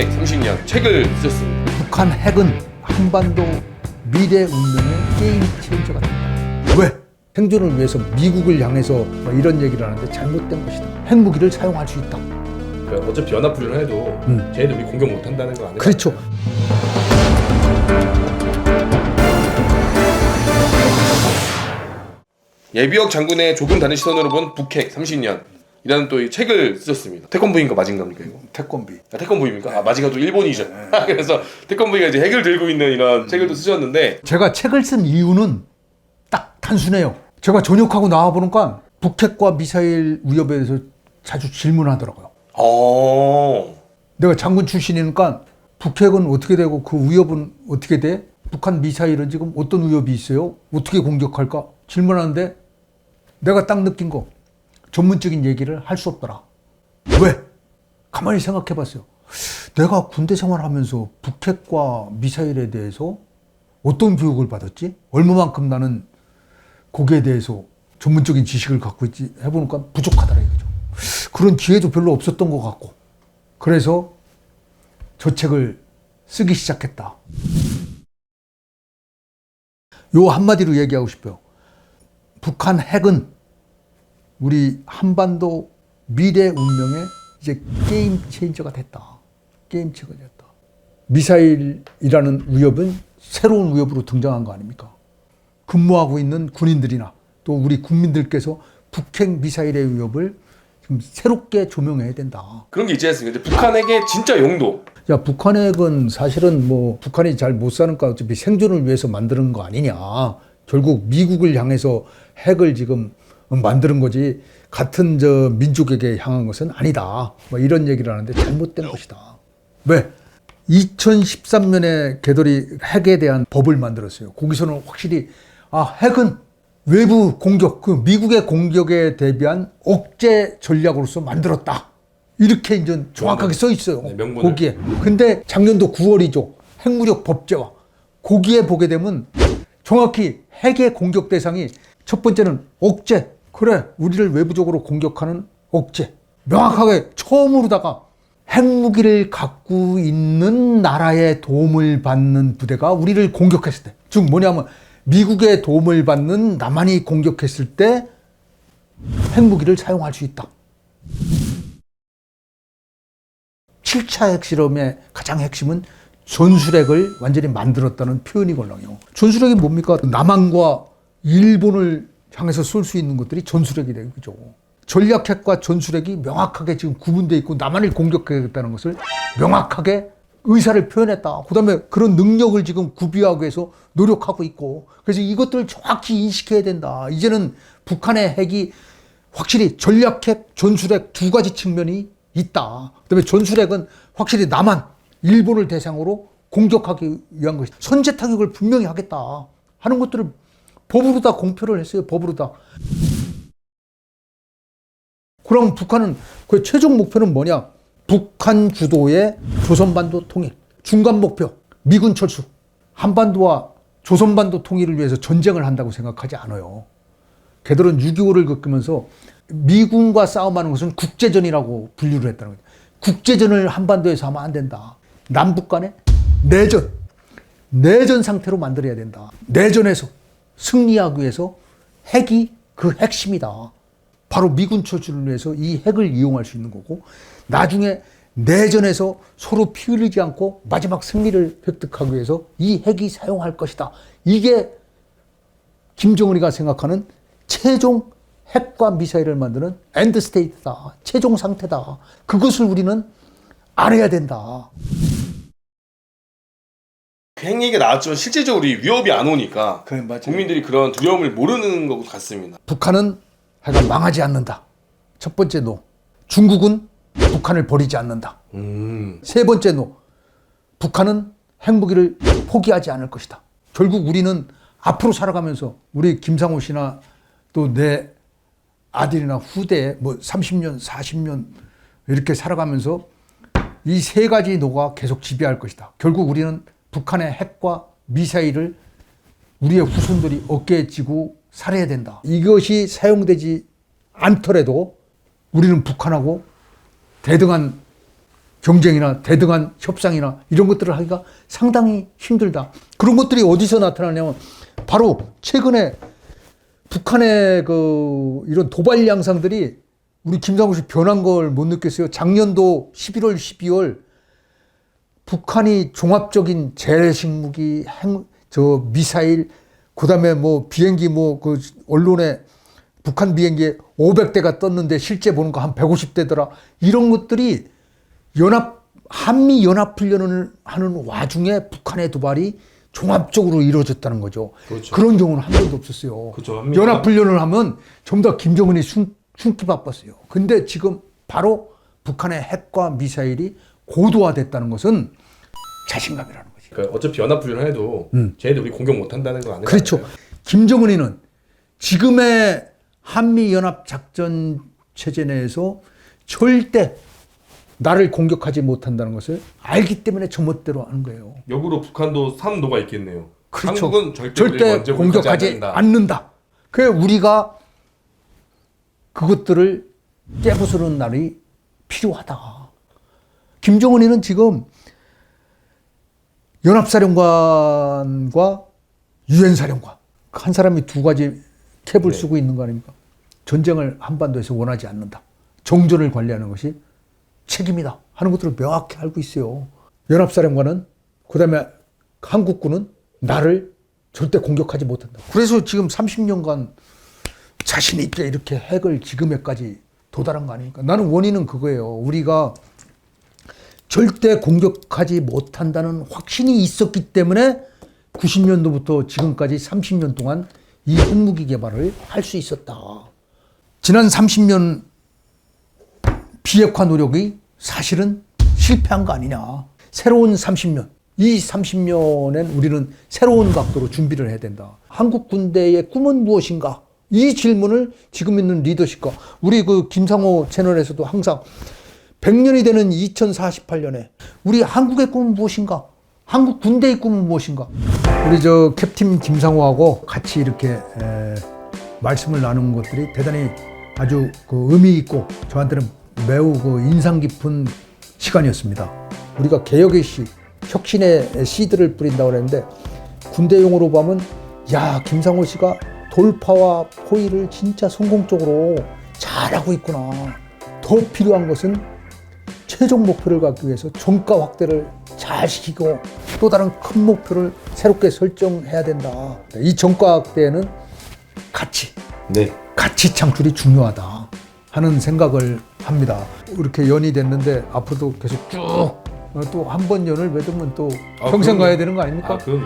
북핵 30년 책을 쓰셨습니다. 북한 핵은 한반도 미래 운명의 게임 체인저가 된다. 왜? 생존을 위해서 미국을 향해서 뭐 이런 얘기를 하는데 잘못된 것이다. 핵무기를 사용할 수 있다. 그러니까 어차피 연합훈련을 해도 음. 쟤네들 우리 공격 못 한다는 거 아니에요? 그렇죠. 예비역 장군의 조금 다른 시선으로 본 북핵 30년 이라는 또 이 책을 쓰셨습니다. 태권부인가 마징가입니까 이거? 태권비. 아, 태권부입니까? 아 마징가 또 일본이죠. 그래서 태권부이가 이제 핵을 들고 있는 이런 책을 또 쓰셨는데 제가 책을 쓴 이유는 딱 단순해요. 제가 전역하고 나와 보니까 북핵과 미사일 위협에 대해서 자주 질문하더라고요. 어 내가 장군 출신이니까 북핵은 어떻게 되고 그 위협은 어떻게 돼? 북한 미사일은 지금 어떤 위협이 있어요? 어떻게 공격할까? 질문하는데 내가 딱 느낀 거 전문적인 얘기를 할 수 없더라. 왜? 가만히 생각해 봤어요. 내가 군대 생활하면서 북핵과 미사일에 대해서 어떤 교육을 받았지? 얼마만큼 나는 거기에 대해서 전문적인 지식을 갖고 있지 해보니까 부족하더라 이거죠. 그런 기회도 별로 없었던 것 같고. 그래서 저 책을 쓰기 시작했다. 요 한마디로 얘기하고 싶어요. 북한 핵은 우리 한반도 미래 운명의 이제 게임 체인저가 됐다. 게임 체인저가 됐다. 미사일이라는 위협은 새로운 위협으로 등장한 거 아닙니까? 근무하고 있는 군인들이나 또 우리 국민들께서 북핵 미사일의 위협을 좀 새롭게 조명해야 된다. 그런 게 있지 않습니까? 이제 북한에게 진짜 용도 야, 북한 핵은 사실은 뭐 북한이 잘 못 사니까 어차피 생존을 위해서 만드는 거 아니냐. 결국 미국을 향해서 핵을 지금 만드는 거지. 같은 저 민족에게 향한 것은 아니다. 뭐 이런 얘기를 하는데 잘못된 것이다. 왜? 2013년에 개돌이 핵에 대한 법을 만들었어요. 거기서는 확실히 아, 핵은 외부 공격, 그 미국의 공격에 대비한 억제 전략으로서 만들었다. 이렇게 이제 정확하게 써 있어요. 네, 명분을. 거기에. 근데 작년도 9월이죠. 핵무력 법제화. 거기에 보게 되면 정확히 핵의 공격 대상이 첫 번째는 억제. 그래, 우리를 외부적으로 공격하는 억제. 명확하게 처음으로다가 핵무기를 갖고 있는 나라의 도움을 받는 부대가 우리를 공격했을 때. 즉 뭐냐면 미국의 도움을 받는 남한이 공격했을 때 핵무기를 사용할 수 있다. 7차 핵실험의 가장 핵심은 전술핵을 완전히 만들었다는 표현이걸랑요. 전술핵이 뭡니까? 남한과 일본을 향해서 쏠 수 있는 것들이 전술핵이 되는 거죠. 전략핵과 전술핵이 명확하게 지금 구분되어 있고 남한을 공격하겠다는 것을 명확하게 의사를 표현했다. 그 다음에 그런 능력을 지금 구비하기 위해서 노력하고 있고. 그래서 이것들을 정확히 인식해야 된다. 이제는 북한의 핵이 확실히 전략핵, 전술핵 두 가지 측면이 있다. 그다음에 전술핵은 확실히 남한, 일본을 대상으로 공격하기 위한 것이다. 선제 타격을 분명히 하겠다 하는 것들을 법으로 다 공표를 했어요. 법으로 다. 그럼 북한은 그 최종 목표는 뭐냐? 북한 주도의 조선반도 통일. 중간 목표 미군 철수. 한반도와 조선반도 통일을 위해서 전쟁을 한다고 생각하지 않아요. 걔들은 6.25를 겪으면서 미군과 싸움하는 것은 국제전이라고 분류를 했다는 거죠. 국제전을 한반도에서 하면 안 된다. 남북 간의 내전, 내전 상태로 만들어야 된다. 내전에서 승리하기 위해서 핵이 그 핵심이다. 바로 미군 철수를 위해서 이 핵을 이용할 수 있는 거고, 나중에 내전에서 서로 피 흘리지 않고 마지막 승리를 획득하기 위해서 이 핵이 사용할 것이다. 이게 김정은이가 생각하는 최종 핵과 미사일을 만드는 엔드 스테이트다. 최종 상태다. 그것을 우리는 알아야 된다. 그핵 얘기가 나왔지만 실제적으로 이 위협이 안 오니까 그래, 맞아요. 국민들이 그런 두려움을 모르는 것 같습니다. 북한은 해가 망하지 않는다. 첫 번째 노. 중국은 북한을 버리지 않는다. 음. 세 번째 노. 북한은 핵무기를 포기하지 않을 것이다. 결국 우리는 앞으로 살아가면서 우리 김상호 씨나 또 내 아들이나 후대 뭐 30년, 40년 이렇게 살아가면서 이 세 가지 노가 계속 지배할 것이다. 결국 우리는 북한의 핵과 미사일을 우리의 후손들이 어깨에 쥐고 살아야 된다. 이것이 사용되지 않더라도 우리는 북한하고 대등한 경쟁이나 대등한 협상이나 이런 것들을 하기가 상당히 힘들다. 그런 것들이 어디서 나타나냐면 바로 최근에 북한의 그 이런 도발 양상들이 우리 김상우 씨 변한 걸 못 느꼈어요. 작년도 11월, 12월 북한이 종합적인 재래식 무기, 핵, 저 미사일, 그 다음에 뭐 비행기 뭐 그 언론에 북한 비행기 500대가 떴는데 실제 보는 거 한 150대더라. 이런 것들이 연합 한미 연합 훈련을 하는 와중에 북한의 도발이 종합적으로 이루어졌다는 거죠. 그렇죠. 그런 경우는 한 번도 없었어요. 그렇죠. 한미 연합 훈련을 하면 전부 다 김정은이 숨, 숨기 바빴어요. 근데 지금 바로 북한의 핵과 미사일이 고도화됐다는 것은 자신감이라는 거지. 그러니까 어차피 연합훈련 해도 쟤네들 우리 공격 못 한다는 거 아니에요? 그렇죠. 김정은이는 지금의 한미 연합 작전 체제 내에서 절대 나를 공격하지 못한다는 것을 알기 때문에 저멋대로 하는 거예요. 역으로 북한도 삼노가 있겠네요. 그렇죠. 한국은 절대, 절대 공격하지 않는다. 않는다. 그래 우리가 그것들을 깨부수는 날이 필요하다. 김정은이는 지금 연합사령관과 유엔 사령관 한 사람이 두 가지 캡을 네. 쓰고 있는 거 아닙니까? 전쟁을 한반도에서 원하지 않는다. 정전을 관리하는 것이 책임이다 하는 것들을 명확히 알고 있어요. 연합사령관은 그다음에 한국군은 나를 절대 공격하지 못한다. 그래서 지금 30년간 자신 있게 이렇게 핵을 지금에까지 도달한 거 아닙니까? 나는 원인은 그거예요. 우리가 절대 공격하지 못한다는 확신이 있었기 때문에 90년도부터 지금까지 30년 동안 이 핵무기 개발을 할 수 있었다. 지난 30년 비핵화 노력이 사실은 실패한 거 아니냐. 새로운 30년. 이 30년엔 우리는 새로운 각도로 준비를 해야 된다. 한국 군대의 꿈은 무엇인가? 이 질문을 지금 있는 리더십과 우리 그 김상호 채널에서도 항상 100년이 되는 2048년에 우리 한국의 꿈은 무엇인가? 한국 군대의 꿈은 무엇인가? 우리 저 캡틴 김상호하고 같이 이렇게 에, 말씀을 나눈 것들이 대단히 아주 그 의미 있고 저한테는 매우 그 인상 깊은 시간이었습니다. 우리가 개혁의 씨, 혁신의 씨들을 뿌린다고 그랬는데 군대 용어로 보면 야 김상호 씨가 돌파와 포위를 진짜 성공적으로 잘하고 있구나. 더 필요한 것은 최종 목표를 갖기 위해서 종가 확대를 잘 시키고 또 다른 큰 목표를 새롭게 설정해야 된다. 이 종가 확대에는 가치, 네. 가치 창출이 중요하다 하는 생각을 합니다. 이렇게 연이 됐는데 앞으로도 계속 쭉 또 한 번 연을 맺으면 또 아, 평생 그럼요. 가야 되는 거 아닙니까? 아, 그럼